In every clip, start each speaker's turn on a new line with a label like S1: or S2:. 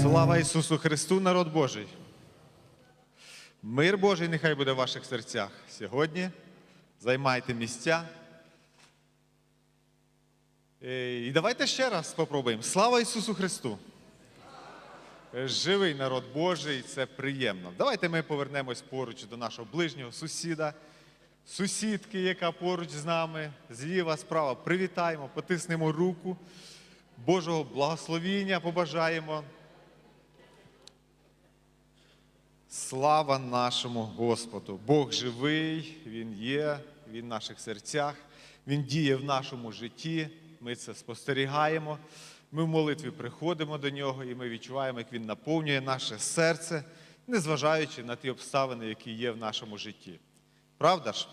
S1: Слава Ісусу Христу, народ Божий! Мир Божий нехай буде в ваших серцях. Сьогодні займайте місця. Е, І давайте ще раз спробуємо. Слава Ісусу Христу! Е, Живий народ Божий, це приємно. Давайте ми повернемось поруч до нашого ближнього сусіда, сусідки, яка поруч з нами, зліва, справа. Привітаємо, потиснемо руку. Божого благословіння побажаємо. Слава нашому Господу! Бог живий, Він є, Він в наших серцях, Він діє в нашому житті. Ми це спостерігаємо. Ми в молитві приходимо до нього і ми відчуваємо, як Він наповнює наше серце, незважаючи на ті обставини, які є в нашому житті. Правда ж?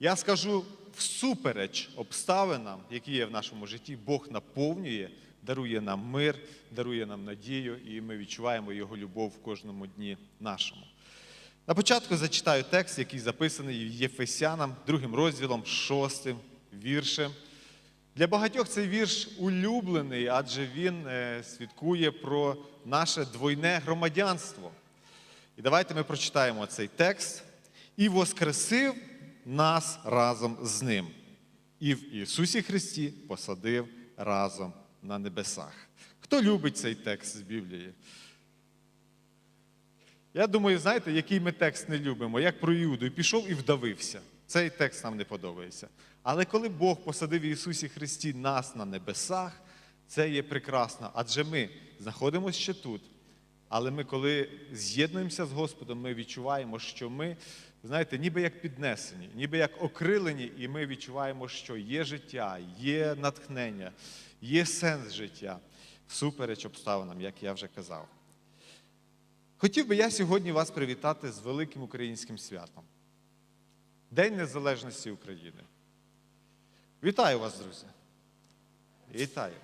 S1: Я скажу всупереч обставинам, які є в нашому житті, Бог наповнює, дарує нам мир, дарує нам надію, і ми відчуваємо Його любов в кожному дні нашому. На початку зачитаю текст, який записаний Єфесянам, другим розділом, шостим віршем. Для багатьох цей вірш улюблений, адже він е, свідкує про наше двойне громадянство. І давайте ми прочитаємо цей текст. І воскресив нас разом з ним, і в Ісусі Христі посадив разом на небесах. Хто любить цей текст з Біблії? Я думаю, знаєте, який ми текст не любимо, як про Іуду, і пішов і вдавився. Цей текст нам не подобається. Але коли Бог посадив Ісусі Христі нас на небесах, це є прекрасно, адже ми знаходимося ще тут. Але ми, коли з'єднуємося з Господом, ми відчуваємо, що ми, знаєте, ніби як піднесені, ніби як окрилені, і ми відчуваємо, що є життя, є натхнення, є сенс життя, всупереч обставинам, як я вже казав. Хотів би я сьогодні вас привітати з великим українським святом. День Незалежності України. Вітаю вас, друзі. Вітаю.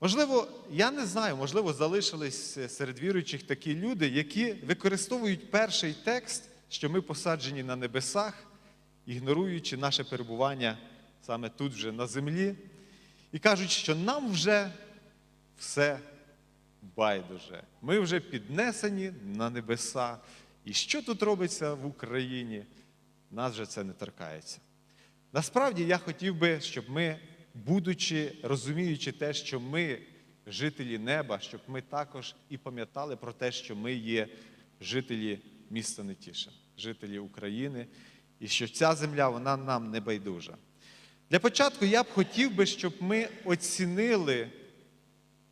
S1: Можливо, я не знаю, можливо, залишились серед віруючих такі люди, які використовують перший текст, що ми посаджені на небесах, ігноруючи наше перебування саме тут, вже на землі, і кажуть, що нам вже все байдуже. Ми вже піднесені на небеса. І що тут робиться в Україні, нас вже це не торкається. Насправді я хотів би, щоб ми, будучи розуміючи те, що ми жителі неба, щоб ми також і пам'ятали про те, що ми є жителі міста Нетішин, жителі України, і що ця земля вона нам не байдужа. Для початку я б хотів би, щоб ми оцінили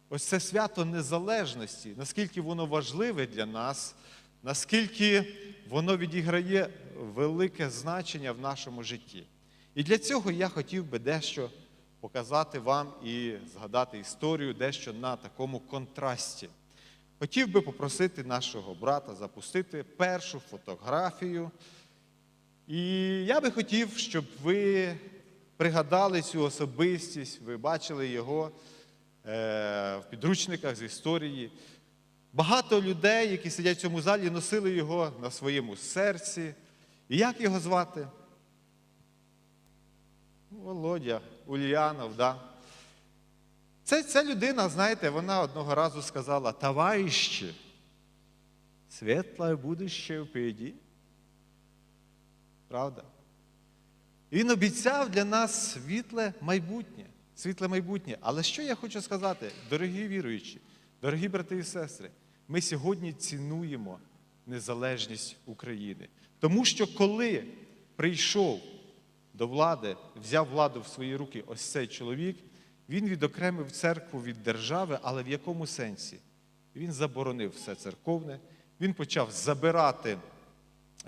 S1: ось це свято незалежності, наскільки воно важливе для нас, наскільки воно відіграє велике значення в нашому житті. І для цього я хотів би дещо показати вам і згадати історію дещо на такому контрасті. Хотів би попросити нашого брата запустити першу фотографію. І я би хотів, щоб ви пригадали цю особистість, ви бачили його е, в підручниках з історії. Багато людей, які сидять в цьому залі, носили його на своєму серці. І як його звати? Володя, Ульянов, да. Це, ця людина, знаєте, вона одного разу сказала, товариші, світле будуще впереді. Правда? Він обіцяв для нас світле майбутнє. Світле майбутнє. Але що я хочу сказати, дорогі віруючі, дорогі брати і сестри, ми сьогодні цінуємо незалежність України. Тому що коли прийшов до влади, взяв владу в свої руки ось цей чоловік, він відокремив церкву від держави, але в якому сенсі? Він заборонив все церковне, він почав забирати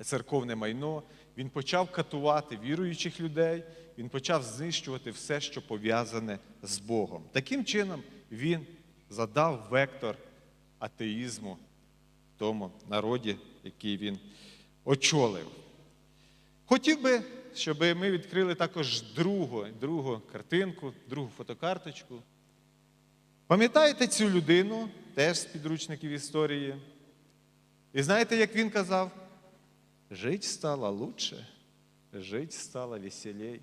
S1: церковне майно, він почав катувати віруючих людей, він почав знищувати все, що пов'язане з Богом. Таким чином, він задав вектор атеїзму в тому народі, який він очолив. Хотів би, щоб ми відкрили також другу, другу картинку, другу фотокарточку. Пам'ятаєте цю людину, теж з підручників історії? І знаєте, як він казав? Жить стало лучше, жить стало веселей.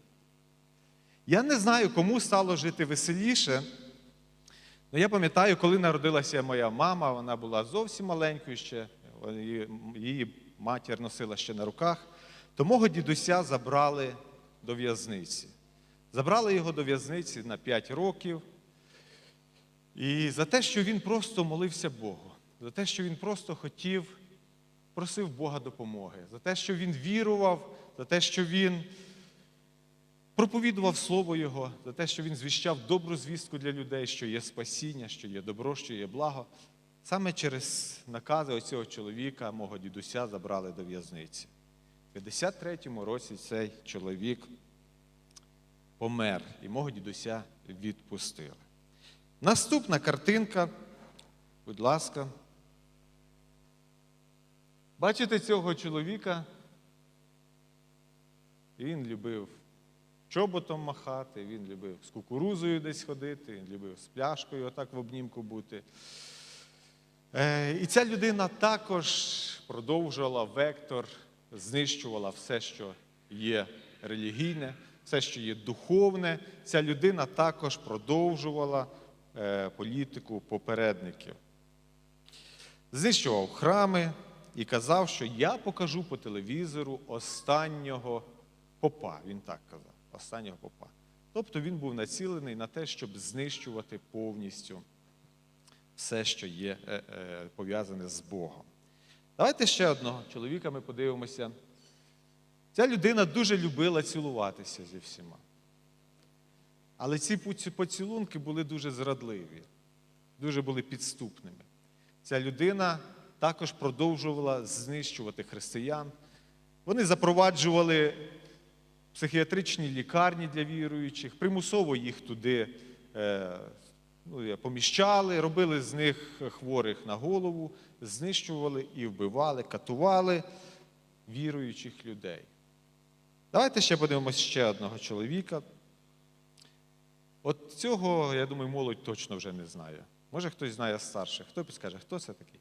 S1: Я не знаю, кому стало жити веселіше, Ну, я пам'ятаю, коли народилася моя мама, вона була зовсім маленькою ще, її матір носила ще на руках, то мого дідуся забрали до в'язниці. Забрали його до в'язниці на 5 років. І за те, що він просто молився Богу, за те, що він просто хотів, просив Бога допомоги, за те, що він вірував, за те, що він проповідував Слово Його, за те, що він звіщав добру звістку для людей, що є спасіння, що є добро, що є благо. Саме через накази оцього чоловіка, мого дідуся, забрали до в'язниці. У 53-му році цей чоловік помер, і мого дідуся відпустили. Наступна картинка, будь ласка. Бачите цього чоловіка? Він любив чоботом махати, він любив з кукурузою десь ходити, він любив з пляшкою отак в обнімку бути. Е, І ця людина також продовжувала вектор, знищувала все, що є релігійне, все, що є духовне. Ця людина також продовжувала е, політику попередників. Знищував храми і казав, що я покажу по телевізору останнього попа. Він так казав, останнього попа. Тобто він був націлений на те, щоб знищувати повністю все, що є е, е, пов'язане з Богом. Давайте ще одного чоловіка ми подивимося. Ця людина дуже любила цілуватися зі всіма. Але ці поцілунки були дуже зрадливі, дуже були підступними. Ця людина також продовжувала знищувати християн. Вони запроваджували психіатричні лікарні для віруючих, примусово їх туди е, ну, поміщали, робили з них хворих на голову, знищували і вбивали, катували віруючих людей. Давайте ще подивимося ще одного чоловіка. От цього, я думаю, молодь точно вже не знає. Може, хтось знає старших. Хто підскаже, хто це такий?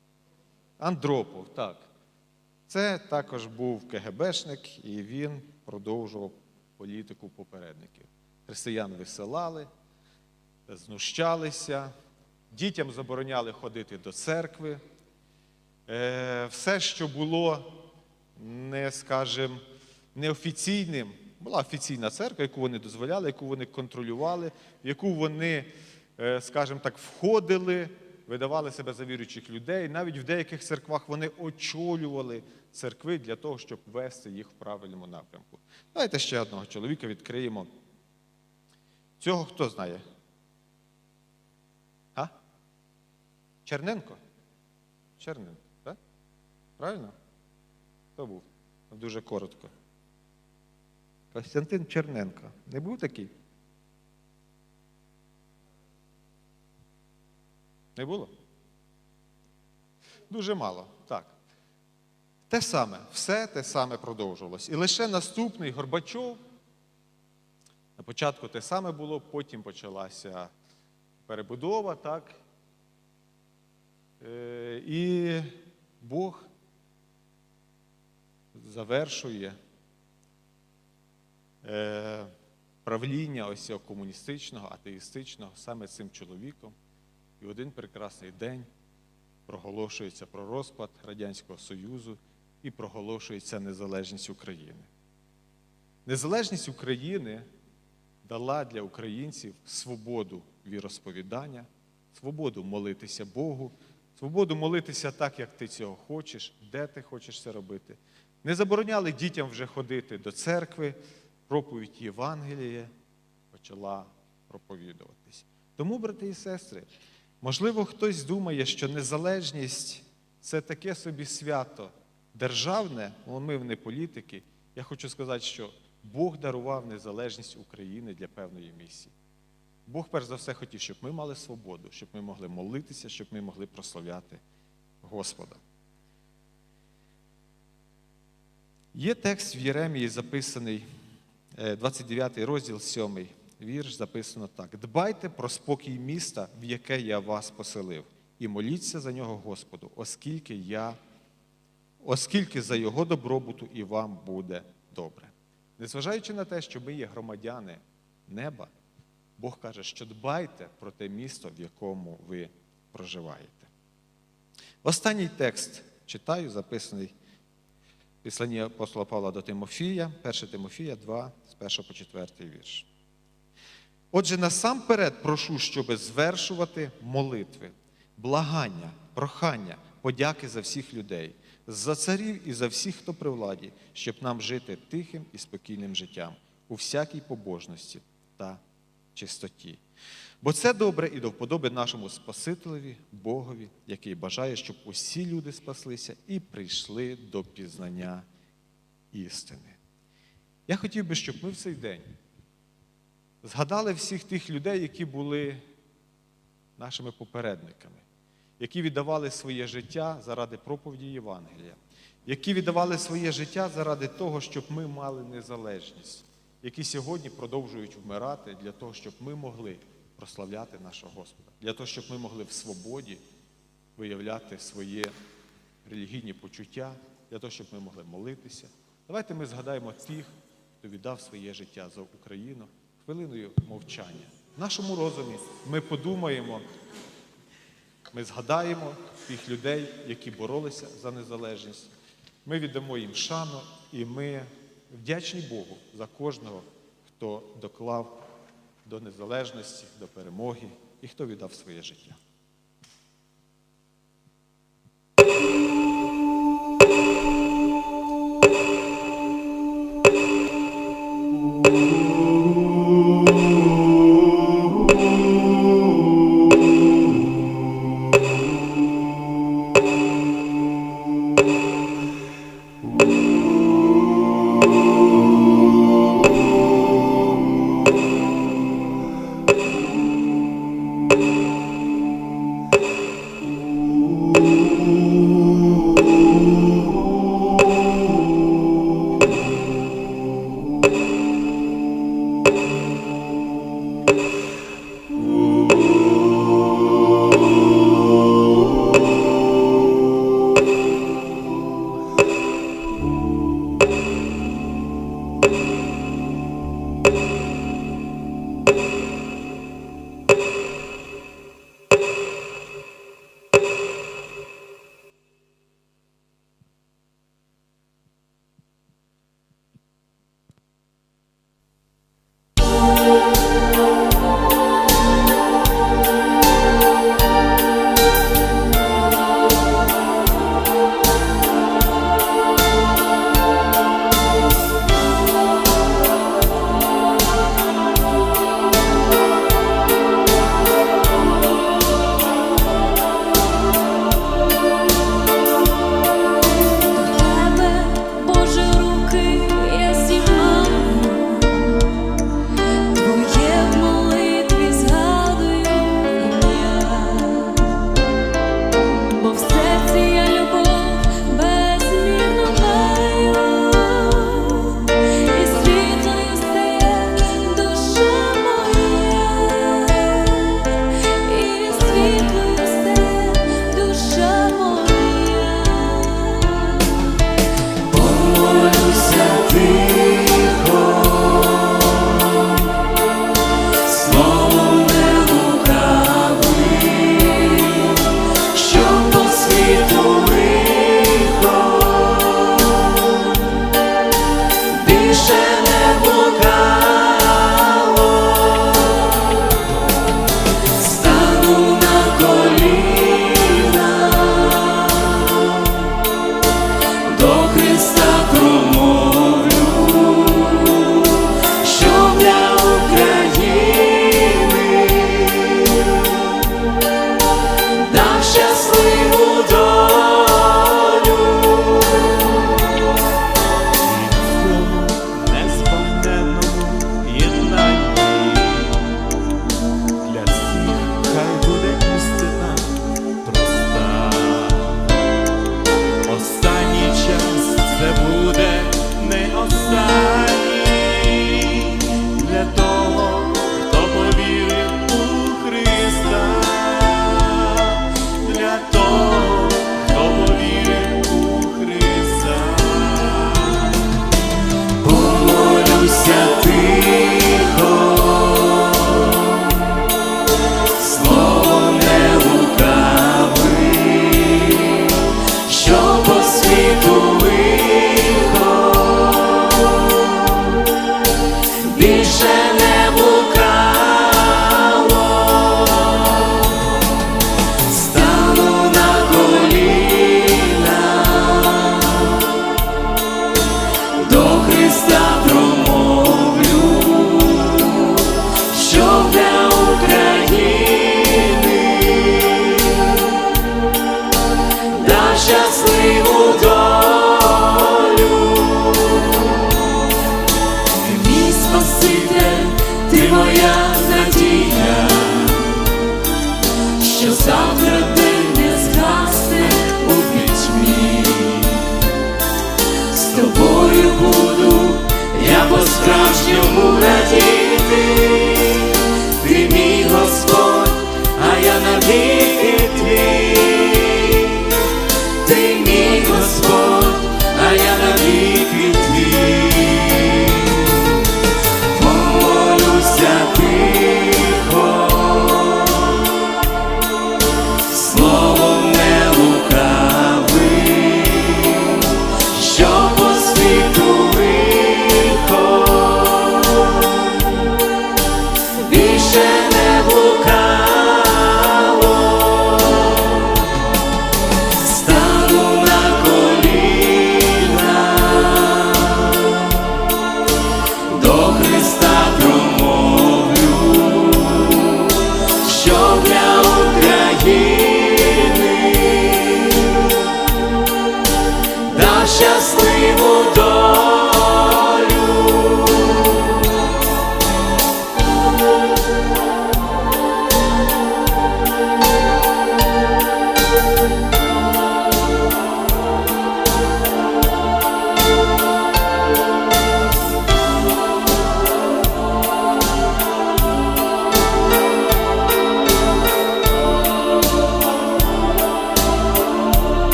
S1: Андропов, так. Це також був КГБшник, і він продовжував політику попередників. Християн висилали, знущалися, дітям забороняли ходити до церкви. Е, Все, що було не, скажімо, неофіційним, була офіційна церква, яку вони дозволяли, яку вони контролювали, в яку вони, е, скажімо так, входили, видавали себе за віруючих людей. Навіть в деяких церквах вони очолювали церкви для того, щоб вести їх в правильному напрямку. Давайте ще одного чоловіка відкриємо. Цього хто знає? А? Черненко? Черненко, так? Правильно? Хто був? Дуже коротко. Костянтин Черненко. Не був такий? Не було? Дуже мало, так. Те саме, все те саме продовжувалось. І лише наступний Горбачов. На початку те саме було, потім почалася перебудова, так. Е, І Бог завершує е, правління ось цього комуністичного, атеїстичного саме цим чоловіком. І один прекрасний день проголошується про розпад Радянського Союзу і проголошується незалежність України. Незалежність України дала для українців свободу віросповідання, свободу молитися Богу, свободу молитися так, як ти цього хочеш, де ти хочеш це робити. Не забороняли дітям вже ходити до церкви, проповідь Євангелія почала проповідуватись. Тому, брати і сестри, можливо, хтось думає, що незалежність це таке собі свято державне, але ми не політики. Я хочу сказати, що Бог дарував незалежність України для певної місії. Бог, перш за все, хотів, щоб ми мали свободу, щоб ми могли молитися, щоб ми могли прославляти Господа. Є текст в Єремії записаний, е, 29 розділ, 7 вірш, записано так: Дбайте про спокій міста, в яке я вас поселив, і моліться за нього Господу, оскільки я, оскільки за його добробуту і вам буде добре. Незважаючи на те, що ми є громадяни неба, Бог каже, що дбайте про те місто, в якому ви проживаєте. Останній текст читаю, записаний в Післанні апостола Павла до Тимофія, 1 Тимофія 2, з 1 по 4 вірш. Отже, насамперед прошу, щоби звершувати молитви, благання, прохання, подяки за всіх людей, за царів і за всіх, хто при владі, щоб нам жити тихим і спокійним життям у всякій побожності та чистоті. Бо це добре і до вподоби нашому Спасителеві, Богові, який бажає, щоб усі люди спаслися і прийшли до пізнання істини. Я хотів би, щоб ми в цей день згадали всіх тих людей, які були нашими попередниками, які віддавали своє життя заради проповіді Євангелія, які віддавали своє життя заради того, щоб ми мали незалежність, які сьогодні продовжують вмирати для того, щоб ми могли прославляти нашого Господа, для того, щоб ми могли в свободі виявляти своє релігійні почуття, для того, щоб ми могли молитися. Давайте ми згадаємо тих, хто віддав своє життя за Україну хвилиною мовчання. В нашому розумі ми подумаємо, ми згадаємо тих людей, які боролися за незалежність. Ми віддамо їм шану і ми вдячні Богу за кожного, хто доклав до незалежності, до перемоги і хто віддав своє життя.